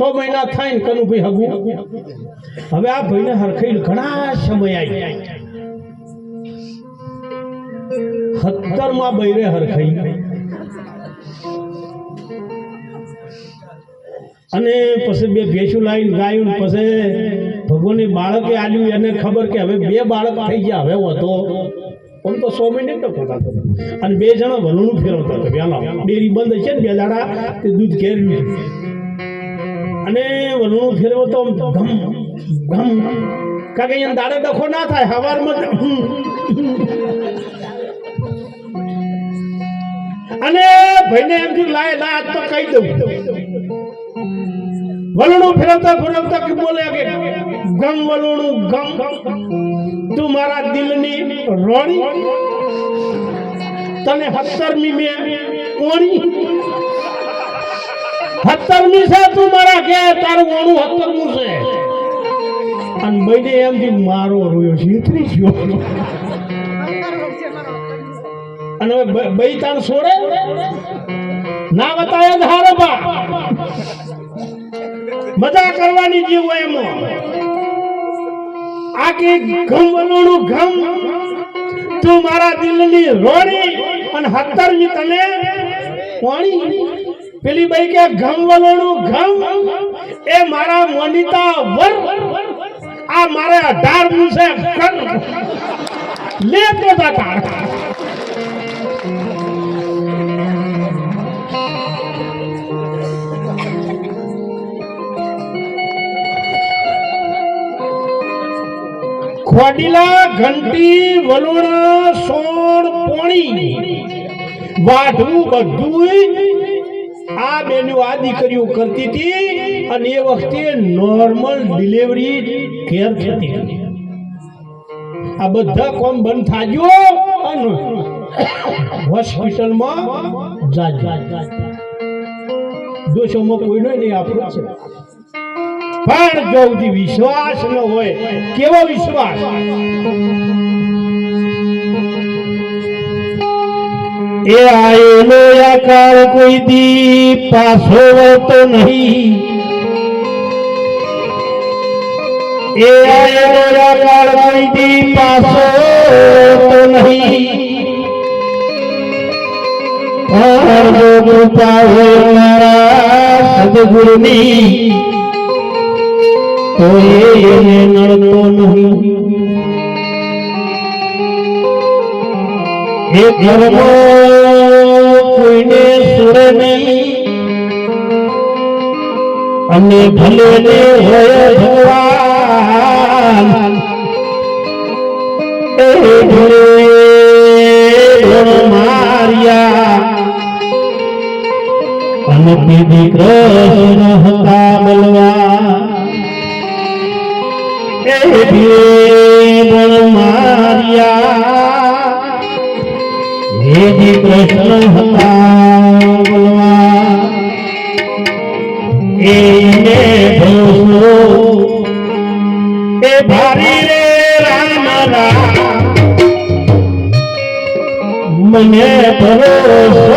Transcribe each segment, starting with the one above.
છ મહિના થાય ને કનુભાઈ હગું હવે આ ભાઈને હરખાઈ ઘણા સમય આવી સત્તરમાં બૈરે હરખાઈ. અને પછી બે ભેસું લાવીને ગાયું પછી ભગવાનની બાળકે આલ્યું, એને ખબર કે હવે બે બાળક થઈ ગયા, હવે હતો પણ તો સો મહિને અને બે જણા વલુણું ફેરવતા હતા વહેલા ડેરી બંધ છે ને બે દાડા, તે દૂધ ઘેર્યું અને વલુણું ફેરવો તો આમ ઘમ ઘમ કારણ કે અહીંયા દાડે ડખો ના થાય, હવારમાં અને ભાઈને એમ થયું, લાય લાય તો કહી દઉં. વલણું ફેરવતા ફેરવતા કે બોલે કે, ગમ વલણું, ગમ. તું મારા દિલની રોણી. તને હત્તરમી મેં કોણી સત્તરમી છે તું મારા કે તારું ઓણું સત્તરમું છે. અને બઈને એમ થી મારો રોયો છેતરી ગયો અને હવે બઈ તાણ છોડે ના બતાવે હારો બા મજા કરવાની જે હોય એમાં. આ કે ઘમ વલોણું ઘમ તું મારા દિલની રોણી અને હત્તરમી તને કોણી? પેલી બાઈ કે ઘમ વલોણું ઘમ એ મારા મોનિતા વર. આ મારે અઢારનું કર લે તો તાર ખોડીલા ઘંટી વલોણા સોણ પોણી. વાઢવું બધું આ બેનું આ દીકરીઓ કરતી હતી અને એ વખતે નોર્મલ ડિલિવરી કેર થતી હતી. આ બધા કોમ બંધ થાજો અને હોસ્પિટલમાં દોષોમાં કોઈ નહીં આપણું છે. પણ જો વિશ્વાસ ન હોય, કેવો વિશ્વાસ? એ આયેલો આકાર કોઈ દી પાછો વળતો નહીં. એ આયેલો આકાર કોઈ દી પાછો વળતો નહીં. પણ જો કૃપા હોય મારા સદગુરુની તો એને નડતો નહીં. સુરે નહીં અને ભલે ને હોય ભગવાન એ ભલે માર્યા અને પીધી કૃષ્ણ હતા બલવા એ ભીમણ માર્યા. કૃષ્ણ હતા બોલવા એને ભરોસો એ ભારી મને ભરોસો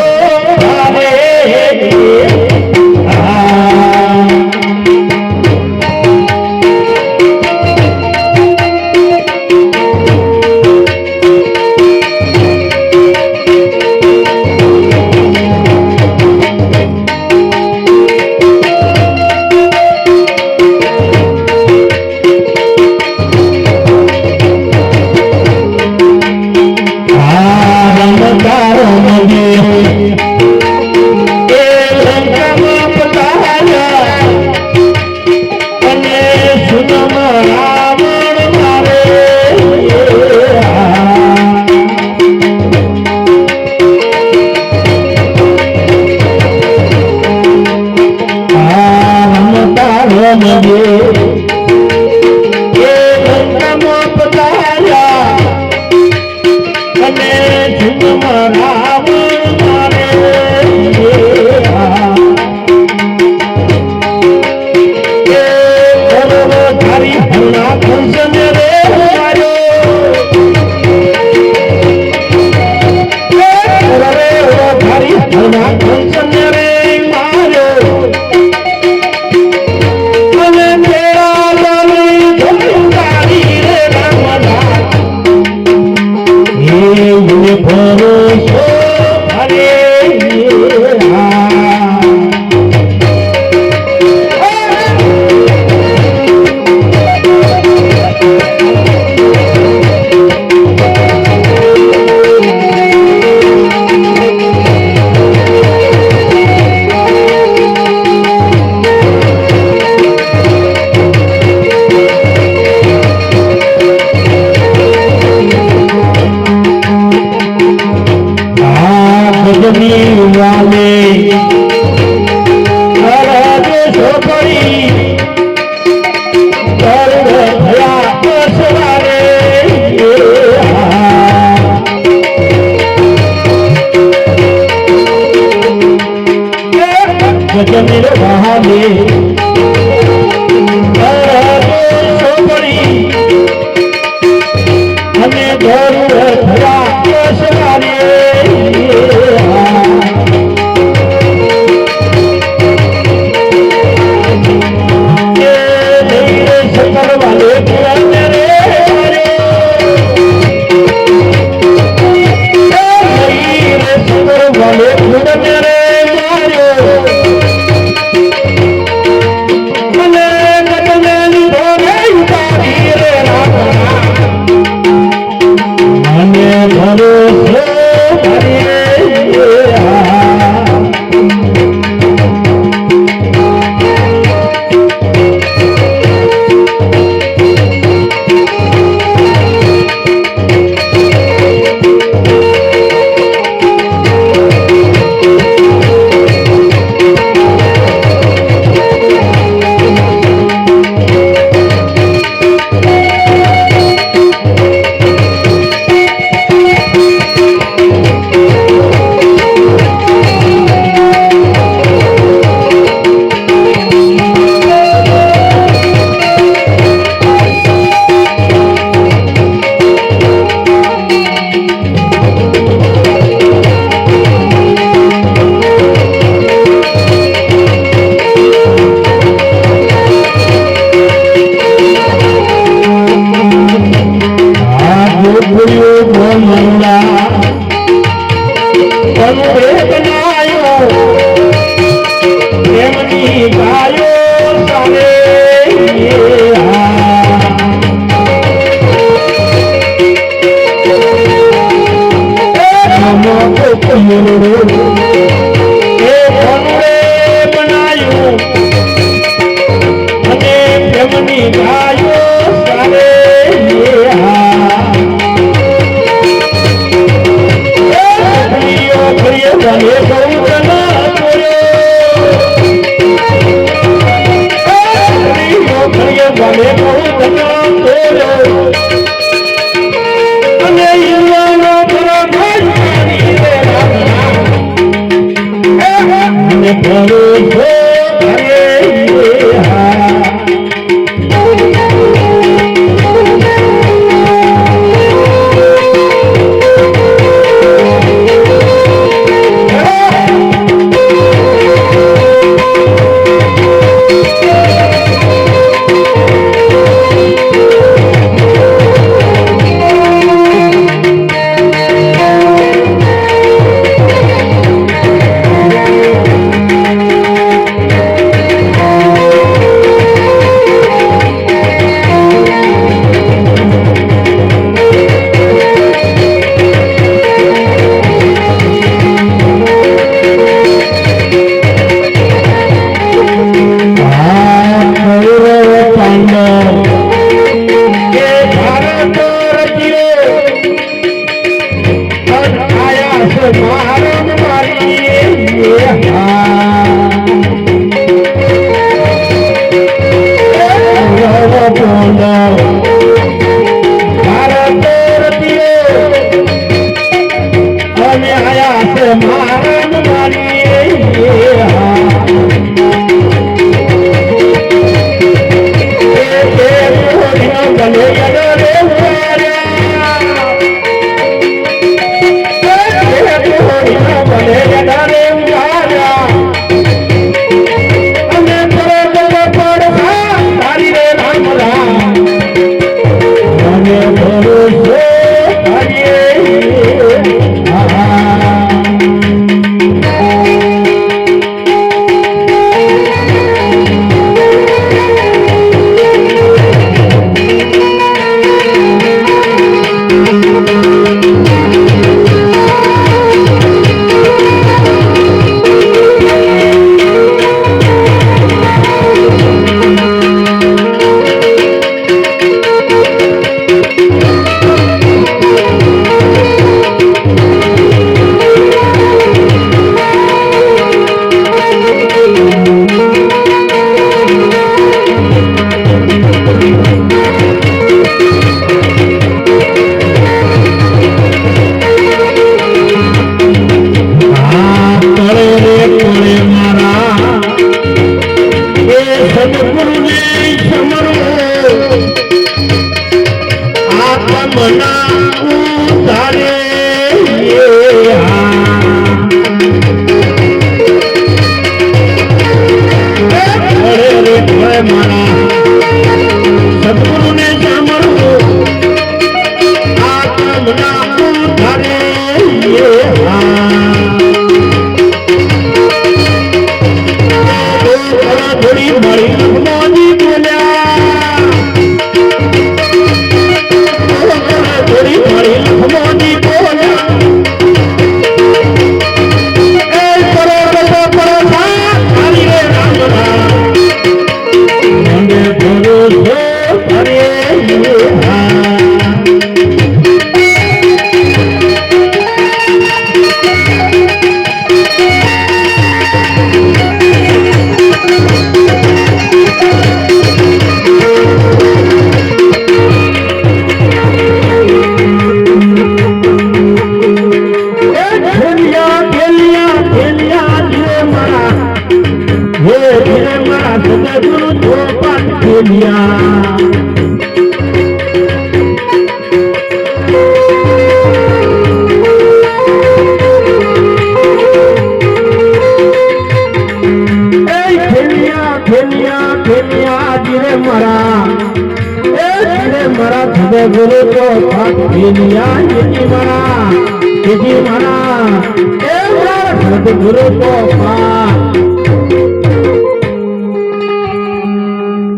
হবে। Hallelujah. ખેલિયા યજી મારા યજી મારા એ મારા સદગુરુ ચોપાટ